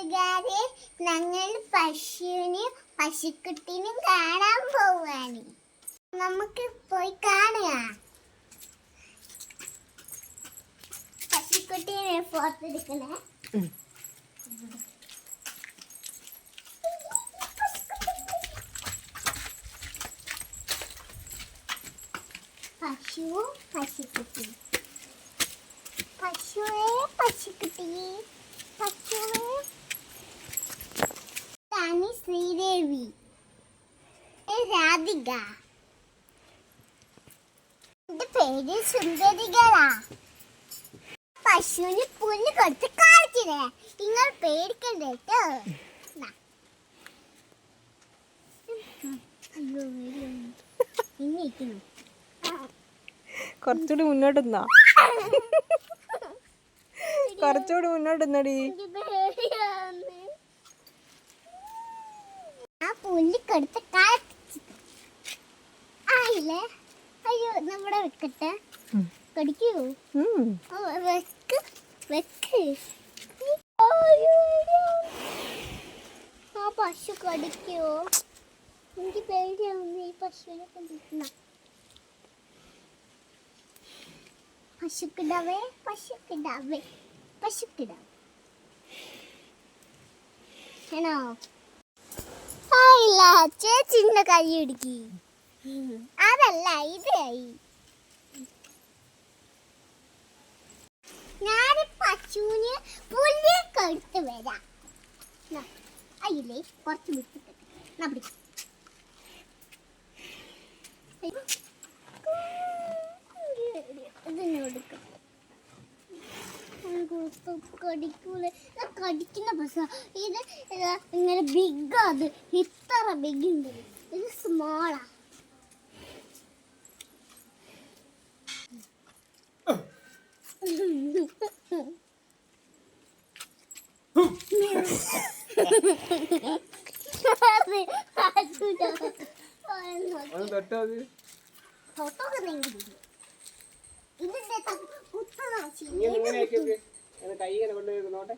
കൂട്ടുകാരെ ഞങ്ങൾ പശുവിനും പശുക്കുട്ടിനും കാണാൻ പോവാണ് നമുക്ക് പോയി കാണുക പശുക്കുട്ടീനെ ഫോട്ടോ എടുക്കണേ ഉം. പശു പശുക്കുട്ടി പശുവേ പശുക്കുട്ടി പശുവേ റാണി ശ്രീദേവി. രാധിക. എന്റെ പേര് സുന്ദരികളാ പശുവിന് പുല്ല് കൊടുത്ത് കാണിച്ചില്ലേ? നിങ്ങൾ പേടിക്കണ്ട കേട്ടോ. കുറച്ചുകൂടി മുന്നോട്ട് നിന്നാ? കുറച്ചുകൂടി മുന്നോട്ട് നിന്നടി എനിക്ക് പേടിയാവുന്നു. ആ കൊടുത്ത് കാണിച്ചു ആയില്ലേ? അയ്യോ നമ്മുടെ വെക്കട്ടെ. കടിക്കൂ? വെക്ക് വെക്ക്. ആ പശു കടിക്കോ? എനിക്ക് പേടിയാവുന്നു ഈ പശുവിനെ കണ്ടിട്ടുണ്ട പശുക്കിടാവേ പശുക്കിടാവേ പശുക്കിടാവേ. ആണോ ആയില്ല ചേച്ചിന്റെ കൈ അതല്ല ഇതായി ഞാൻ പശുവിന് പുല്ല് കൊടുത്ത് വരാം. അയില്ലേ കുറച്ച് വിട്ടിട്ട് പിടിക്ക്. അയ്യോ. ഇതിന് കൊടുക്കാം. കൊടുത്ത് കടിക്കൂല കടിക്കുന്ന ബസ്സ ഇത് ഇങ്ങനെ ബിഗ് അത്. ഇത്ര ബിഗ് ഉണ്ട്. ഇത് സ്മോളാ ഒന്ന് തൊട്ടോ അത്. ഇതിന്റെ കുത്തനാച്ചി കൈ ഇങ്ങനെ കൊണ്ടുപോയി നോട്ടെ